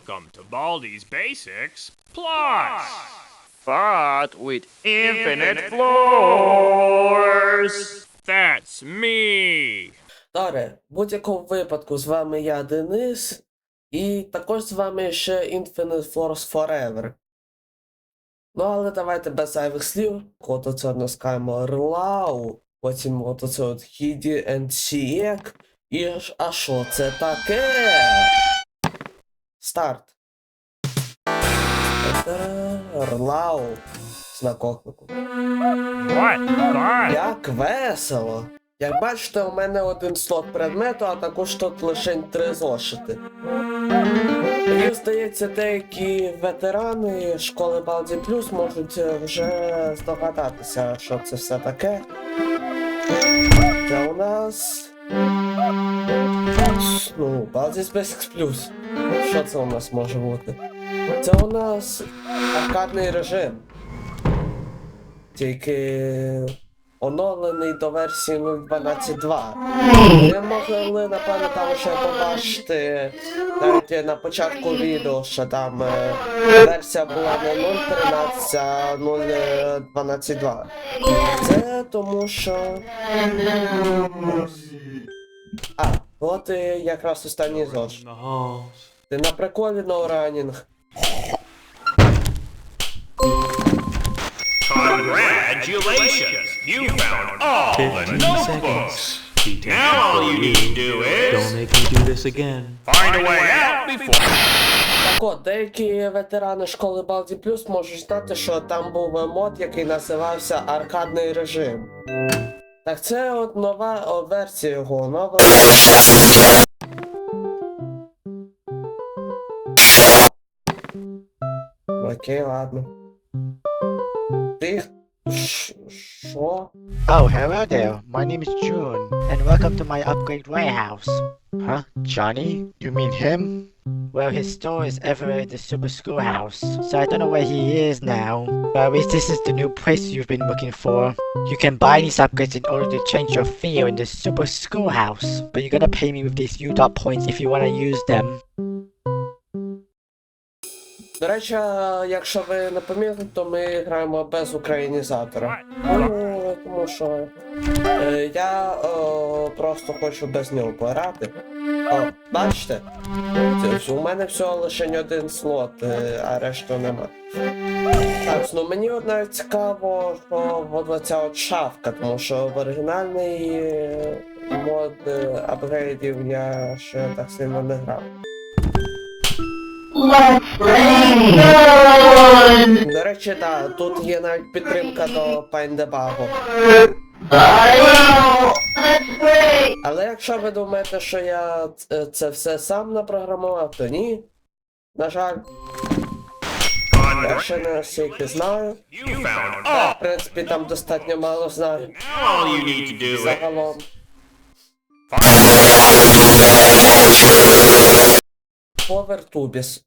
Welcome to Baldi's Basics Plus. But with infinite floors. That's me. Добре, в будь-якому випадку з вами я Денис, і також з вами ще Infinite Force Forever. Ну, але давайте без зайвих слів. От оце наскаємо Рлау, потім от оце от Хіді and Сієк. І а що це таке? Старт. Це Рлау. Знак оклику. Як весело! Як бачите, у мене один слот предмету, а також тут лише три зошити. Мені здається, деякі ветерани школи Балді Плюс можуть е, вже здогадатися, що це все таке. Це у нас. Ну, Baldi's Basics Plus. Що це у нас може бути? Це у нас аркадний режим. Тільки оновлений до версії 0.12.2. Ви могли, напевно, там ще побачити навіть на початку відео, що там е, версія була не 0.13, а 0.12.2. Це тому що. А, от і якраз останній зош. Ти на приколі ноуранінг. Congratulations. You found all the notebooks. Now all you need to do Don't make me do this again. find a way out before. Так от, деякі ветерани школи Балді Плюс можуть знати, що там був мод, який називався Аркадний режим. Так це от нова версія його, нова. Окей, ладно. Ти. Sure. Oh, hello there. My name is June, and welcome to my upgrade warehouse. Huh? Johnny? You mean him? Well, his store is everywhere at the Super Schoolhouse, so I don't know where he is now. But at least this is the new place you've been looking for. You can buy these upgrades in order to change your feel in the Super Schoolhouse, but you gotta pay me with these U-Dot points if you wanna use them. До речі, якщо ви не помітили, то ми граємо без українізатора. Ну, тому що е, я е, просто хочу без нього пограти. О, бачите? У мене всього лише один слот, е, а решту нема. Так, ну мені от навіть цікаво, що от оця от шафка, тому що в оригінальний е, мод е, апгрейдів я ще так сильно не грав. До речі, так, тут є навіть підтримка до пайндебагу. Але якщо ви думаєте, що я е, це все сам напрограмував, то ні. На жаль, я ще не настільки знаю. You. В принципі, там достатньо мало знаю. Загалом. Повертубіс.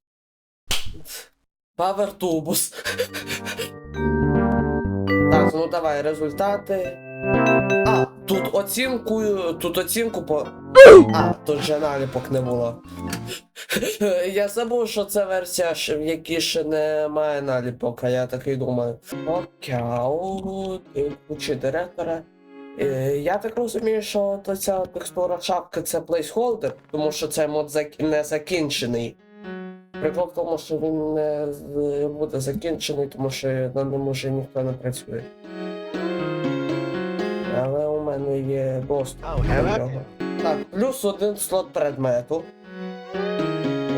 Павертубус. Так, ну давай, результати. А, тут оцінку. Тут оцінку по. А, тут же наліпок не було. Я забув, що це версія, в якій ще немає наліпок, а я такий думаю. Окяу, ключі директора. Е, Я так розумію, що ця текстура шапки це плейсхолдер, тому що цей мод не закінчений. Прикол в тому, що він не буде закінчений, тому що на ньому вже ніхто не працює. Але у мене є доступ Oh, до нього. Так, плюс один слот предмету.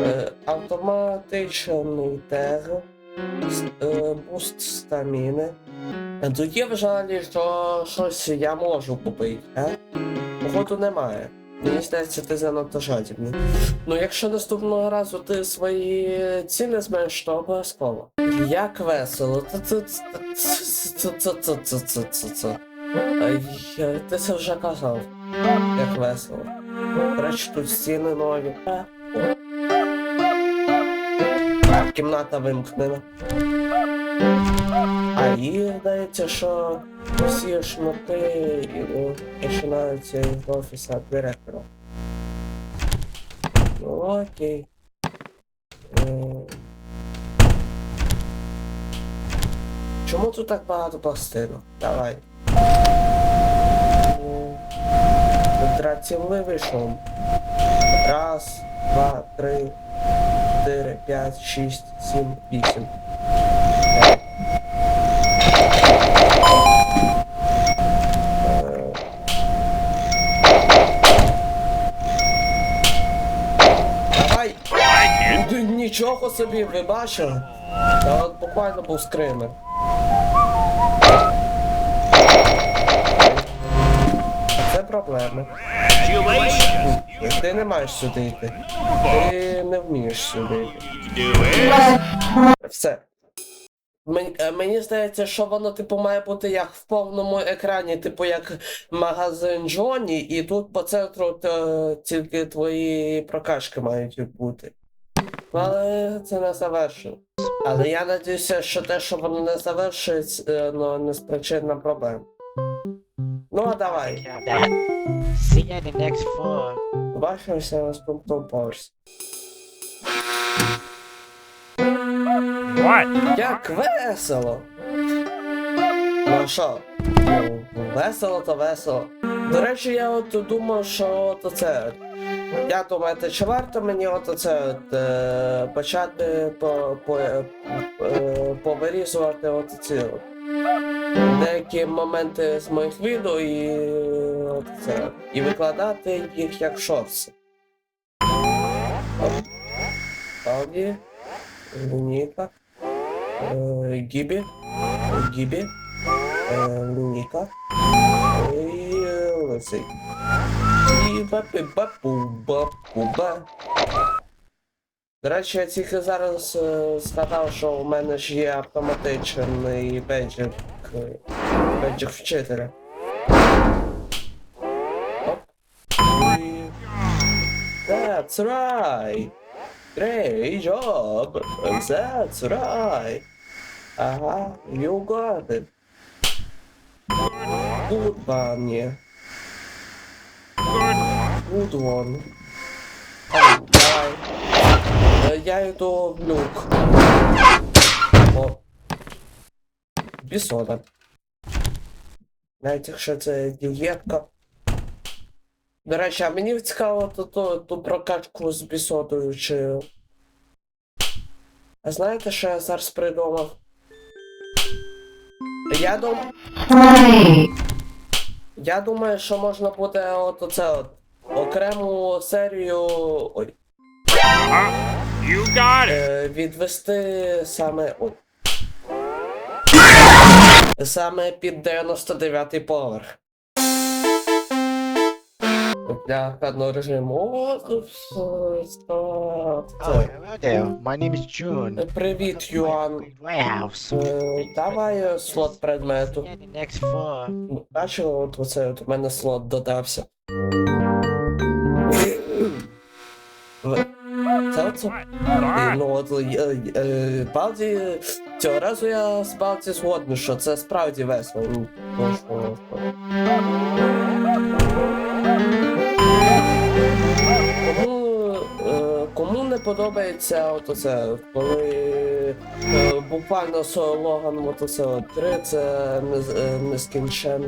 Е, автоматичний тег. е, буст стаміни. Е, Тут є в жалі, що щось я можу купити, а? Походу немає. Мені здається, ти занадто жадібний. Ну, якщо наступного разу ти свої ціни зменшиш, то обов'язково. Як весело. Ти це вже казав. Як весело. Речі тут стіни нові. Кімната вимкнена. А їй здається, що всі шмати ну, починаються з офіса директора. Ну окей. Е, Чому тут так багато пластинок? Давай. Е, Дратівливий шум. Раз, два, три, чотири, п'ять, шість, сім, вісім. Нічого собі, ви бачили? Та от буквально був скример. Це проблема. Ти не маєш сюди йти. Ти не вмієш сюди йти. Все. Мені, е, здається, що воно, типу, має бути як в повному екрані, типу, як магазин Джоні, і тут по центру е, тільки твої прокачки мають бути. Але це не завершено. Але я надіюся, що те, що воно не завершить, е, ну, не спричинить нам проблем. Ну, а давай. See you in the next floor. Побачимося на наступному поверсі. What? Як весело! Ну що? Ну, весело то весело. До речі, я от думав, що от це. Я думаю, чи варто мені от це е, почати по, по, е, е, повирізувати от ці от, деякі моменти з моїх відео і, от це, і викладати їх як шорти. Пауді, лінійка. Е, Гібі, Гібі, е, Ніка і Лисий. І бапи бапу бапу ба. До речі, я тільки зараз е, згадав, що у мене ж є автоматичний беджик, е, беджик вчителя. Оп. І... That's right! Great job! That's right! Ага, you got it. Good one. Good one. Давай. Е, Я йду в люк. О. Бісода. Навіть якщо це дієтка. До речі, а мені цікаво ту, ту, ту прокачку з бісодою чи. А знаєте, що я зараз придумав? Я дум... Я думаю, що можна буде от оце от окрему серію. Ой. You got it. Е, відвести саме. Ой. Саме під 99-й поверх. Для певного режиму. Hello. My name is June. Привіт, Юан. Е, Давай слот предмету. next от оце от у мене слот додався. Оце. Ну от е, е, Балді. Цього разу я з Балді згодний, що це справді весело. Ну, е, кому не подобається от оце, коли е, буквально слоган от оце от три, це нез- е, нескінчен.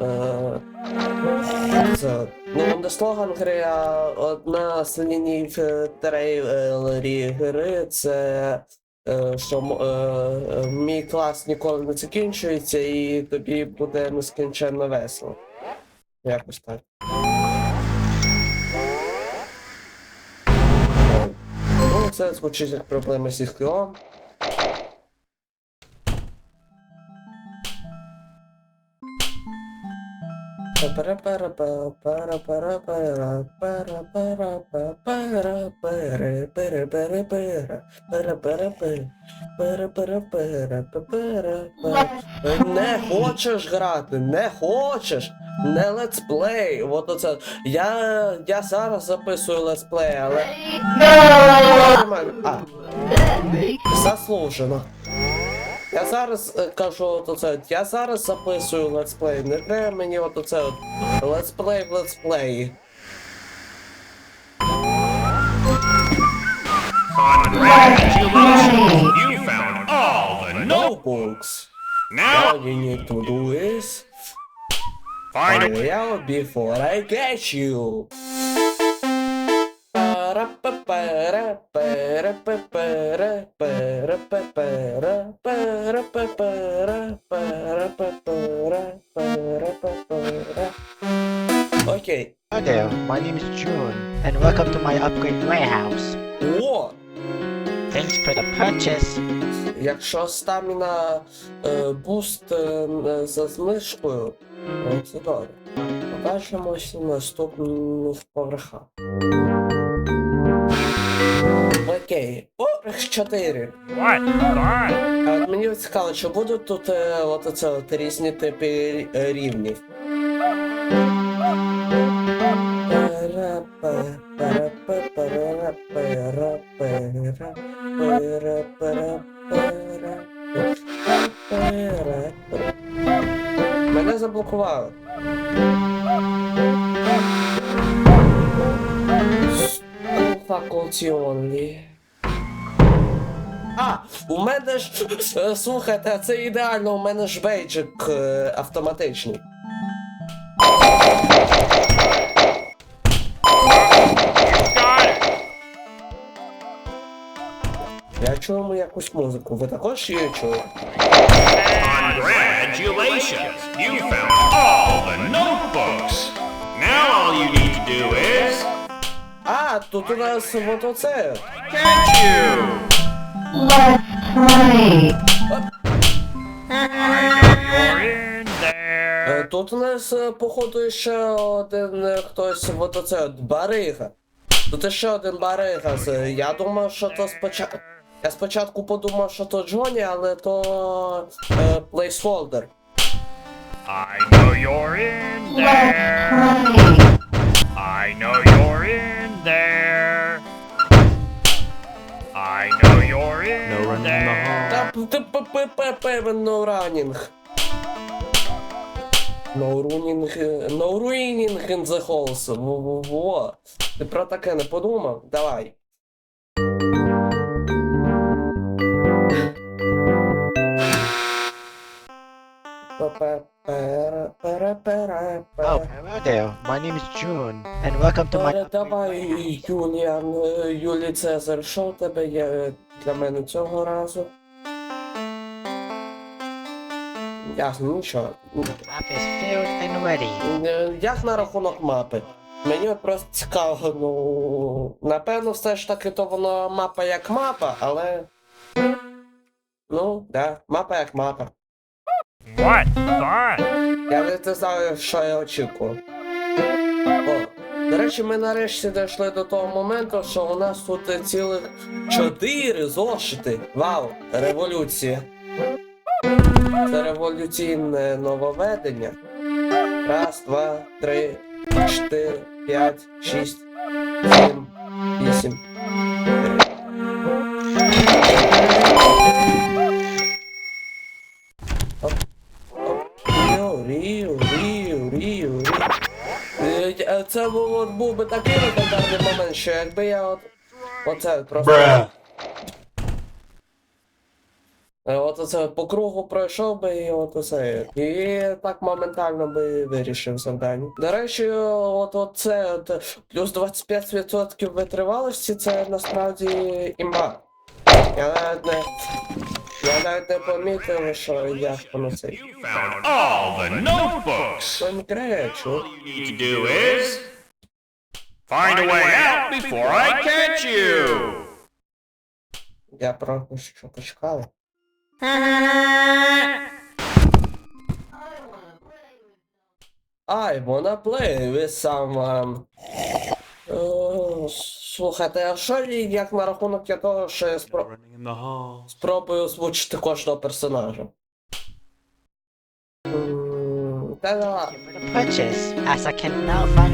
Е, ну, не слоган гри, одна з ліній трейлері гри, це е, що е, мій клас ніколи не закінчується і тобі буде нескінченно весело. Якось так. Ну, це звучить як проблема зі склом. Не хочеш грати, не хочеш. Не летсплей. От оце. Я, я зараз записую летсплей, але. А, заслужено. Я зараз е, кажу от оце, я зараз записую летсплей, не треба мені от оце от летсплей в летсплеї. Congratulations! You found all the notebooks. Books. Now, All you need to do is find a Hurry out before I get you. And welcome to my upgrade warehouse. О! Thanks for the purchase. Якщо стаміна е, буст е, за знижкою, ну, це добре. Побачимось на наступних поверхах. Окей, поверх 4. What? What? Мені цікаво, чи будуть тут е, от оце от різні типи е, рівнів? Мене заблокували. Only. А, у мене ж. Слухайте, це ідеально, у мене ж бейджик е, автоматичний. Я чую якусь музику. Ви також її чуєте? Congratulations! You found all the notebooks. Now all you need to do is А, тут у нас от оце. catch you. Let's play. You're in Е. Тут у нас, е, походу, ще один е, хтось, от оце от барига. Тут ще один барига. Я думав, що то спочатку. Я спочатку подумав, що то Джоні, але то е, плейсхолдер. I know you're in there. I know you're in there. I know you're in there. Та п- т- п- п- п- певен ноуранінг. Ноурунінг. Ноуруінінг in the halls. Во-во-во. Ти про таке не подумав? Давай. Oh, hello there, my name is June, and welcome to my Давай. Юліан, е, Юлій Цезар, що у тебе є для мене цього разу? Ясно, нічого. Map is filled and ready. Е, Як на рахунок мапи? Мені от просто цікаво, ну. Напевно, все ж таки то воно мапа як мапа, але. Ну, да, мапа як мапа. What fun? Я не знаю, що я очікував. О, до речі, ми нарешті дійшли до того моменту, що у нас тут цілих чотири зошити. Вау, революція. Це революційне нововведення. Раз, два, три, чотири, п'ять, шість, сім, Це був, от був би такий легендарний момент, що якби я от. Оце просто. Е, От оце по кругу пройшов би і от оце. І так моментально би вирішив завдання. До речі, от оце от, плюс 25% витривалості це насправді імба. Я навіть не. Я навіть не помітив, що я на цей. You found all the notebooks. Конкретно. All you need to do is find a way out before I catch you. Я просто що почекали. I wanna play with someone. Е, Слухайте, а що як на рахунок я того, що я спро... спробую озвучити кожного персонажа?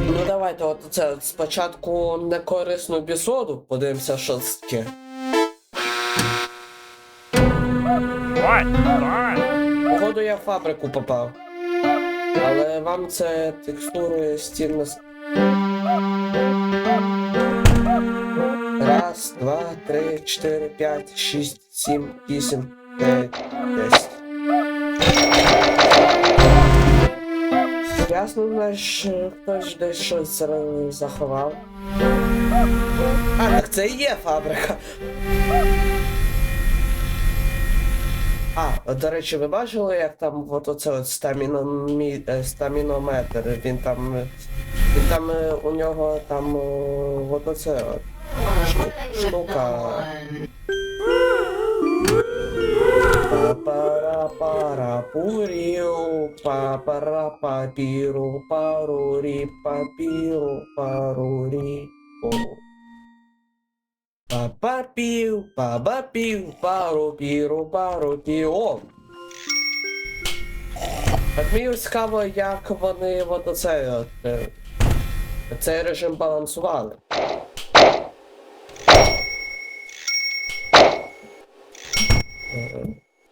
Ну давайте, от це спочатку некорисну бісоду, подивимося, що це таке. Походу я в фабрику попав. Але вам це текстури стільно. с- Раз, два, три, чотири, п'ять, шість, сім, вісім, дев'ять, десять. Ясно, знаєш, хтось десь щось е, заховав. А, так це і є фабрика. А, до речі, ви бачили, як там от оце от стаміномі... е, стамінометр, він там. Він там е, у нього там е, от оце штука. Папара пуріу, папара папіру, парурі, папіру, парурі. Папапів, папапів, пару піру, пару піо. Мені цікаво, як вони от оце е, цей режим балансували.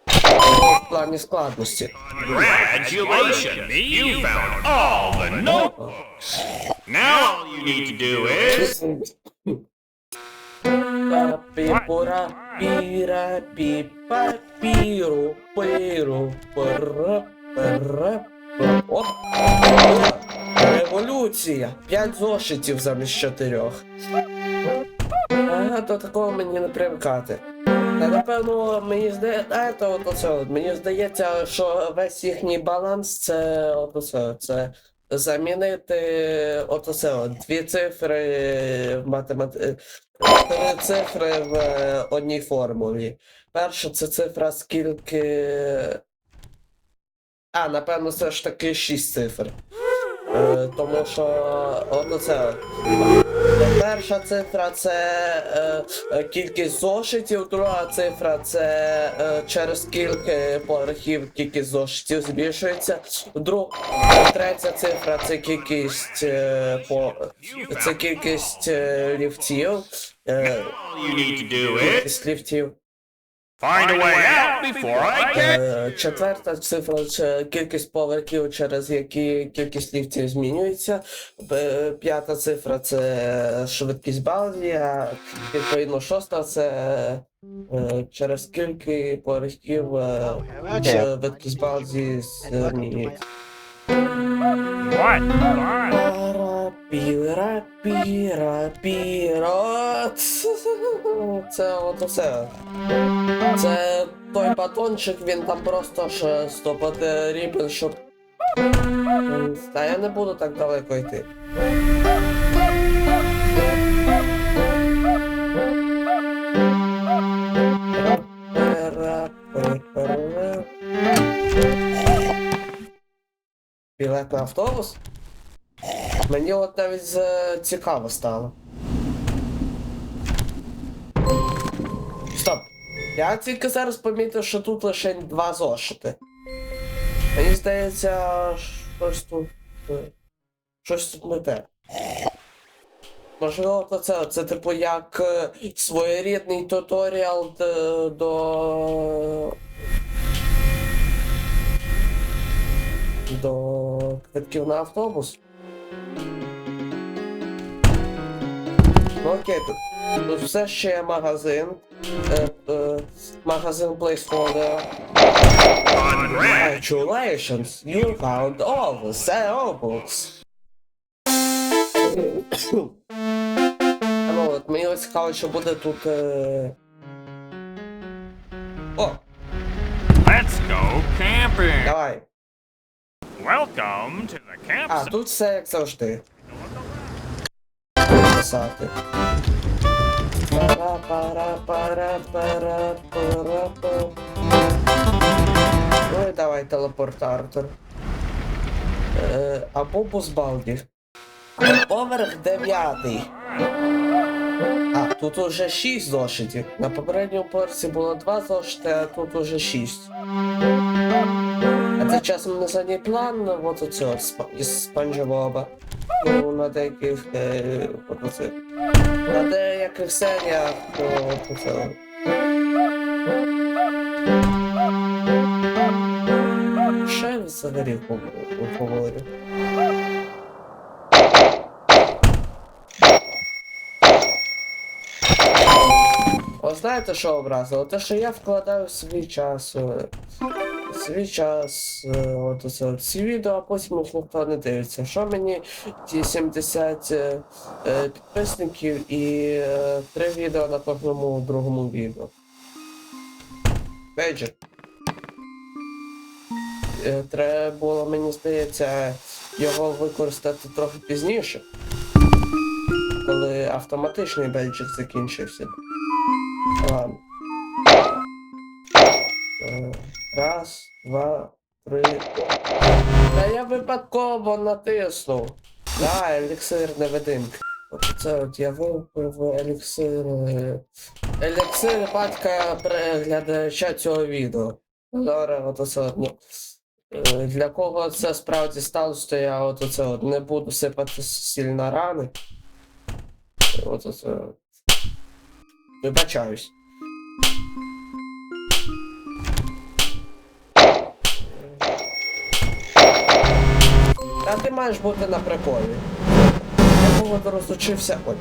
В плані складності. Congratulations! You found all the notebooks. Now all you need to do is. Папіпура, піра, пі, папіру, пиру, пара, пара. Оп! Революція! П'ять зошитів замість чотирьох. Ага, до такого мені не привикати. Та напевно, мені здається, от оце, мені здається, що весь їхній баланс це от оце, це замінити от оце, от, дві цифри в математиці. Три цифри в е, одній формулі. Перша це цифра скільки. А, напевно, все ж таки 6 цифр. Е, тому що от оце. Перша цифра це е, е, кількість зошитів, друга цифра це е, через скільки поверхів кількість зошитів збільшується. Друг, третя цифра це кількість е, по це кількість е, ліфтів. Е, кількість ліфтів. Find a way out before I get. Е, Четверта цифра це кількість поверхів, через які кількість ліфтів змінюється. П'ята цифра це швидкість балді, а відповідно шоста це е, через скільки поверхів е, швидкість балді змінюється. What? Піра, піра, піра. Це от усе. Це той батончик, він там просто ж стопати ріпен, щоб. Та я не буду так далеко йти. Білет на автобус? Мені от навіть з- цікаво стало. Стоп. Я тільки зараз помітив, що тут лише два зошити. Мені здається, щось тут. е, Щось тут не те. Можливо, то це, це типу як е, своєрідний туторіал до. До квитків на автобус. Ну окей, тут, тут все ще є магазин. Е, е, магазин placeholder. Congratulations, you found all the sale books. ну, от мені ось цікаво, що буде тут. Е... О, Let's go camping. давай. Welcome to the campsite. А, тут все як завжди. Писати. Ну і давай телепорт Артур. Е, або позбалдів. Поверх дев'ятий. А, тут уже 6 зошитів. На попередньому порці було 2 зошити, а тут уже 6 це часом не задній план, от спа- із Спанча Боба. Ну, на деяких. Е. На деяких серіях, то от оце. Що я взагалі пов- говорю? О, знаєте, що образило? Те, що я вкладаю свій час. Свій час, е, от оце от відео, а потім їх ніхто не дивиться. Що мені ті 70 е, е, підписників і е, 3 відео на кожному другому відео. Бейджик. Е, Треба було, мені здається, його використати трохи пізніше. Коли автоматичний бейджик закінчився. Ладно. Раз, два, три. Та я випадково натиснув. Да, еліксир невидимки. От це от я випив еліксир. Еліксир батька переглядача цього відео. Зараз от оце от, ну. е, Для кого це справді сталося, то я от оце от не буду сипати сіль на рани. От оце. Вибачаюсь. Та ти маєш бути на приколі. Я походу розучився. Ой.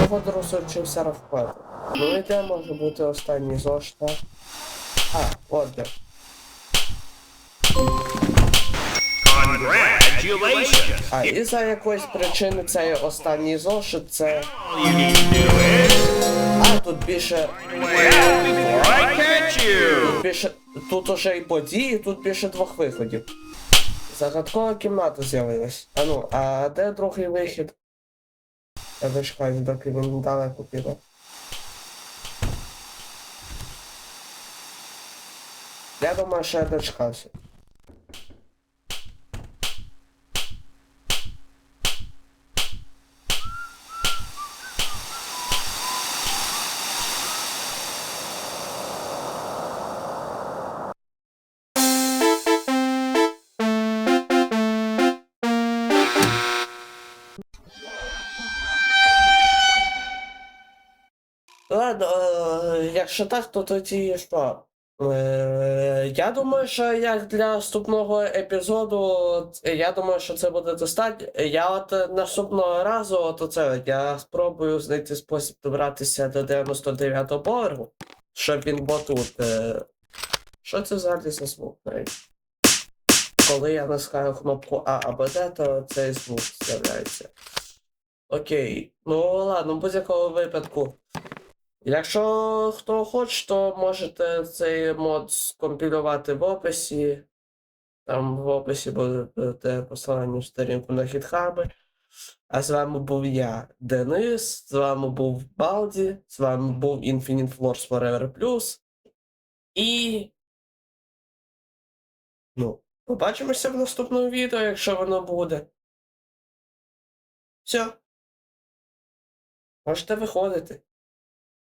Я походу розучився рахувати. Ну і де може бути останній зошит, так? А, от де. А, і за якоїсь причини цей останній зошит це. А, тут більше. Тут більше. Тут уже і події, тут більше двох виходів. Загадкова кімната з'явилась. А ну, а де другий вихід? Я дочекаю, доки він далеко піде. Я думаю, що я дочекався. Якщо так, то тоді що? Е, Я думаю, що як для наступного епізоду, я думаю, що це буде достатньо. Я от е, наступного разу, от оце, я спробую знайти спосіб добратися до 99-го поверху, щоб він був тут. е. Що це взагалі за звук? Коли я натискаю кнопку А або Д, то цей звук з'являється. Окей. Ну ладно, в будь-якому випадку. Якщо хто хоче, то можете цей мод скомпілювати в описі. Там в описі буде посилання в сторінку на хітхаби. А з вами був я, Денис, з вами був Балді, з вами був Infinite Wars Forever Plus. І. Ну, побачимося в наступному відео, якщо воно буде. Все. Можете виходити.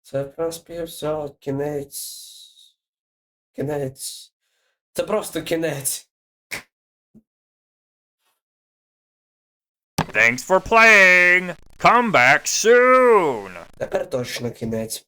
Це, в принципі, все, кінець. Кінець. Це просто кінець. Thanks for playing. Come back soon. Тепер точно кінець.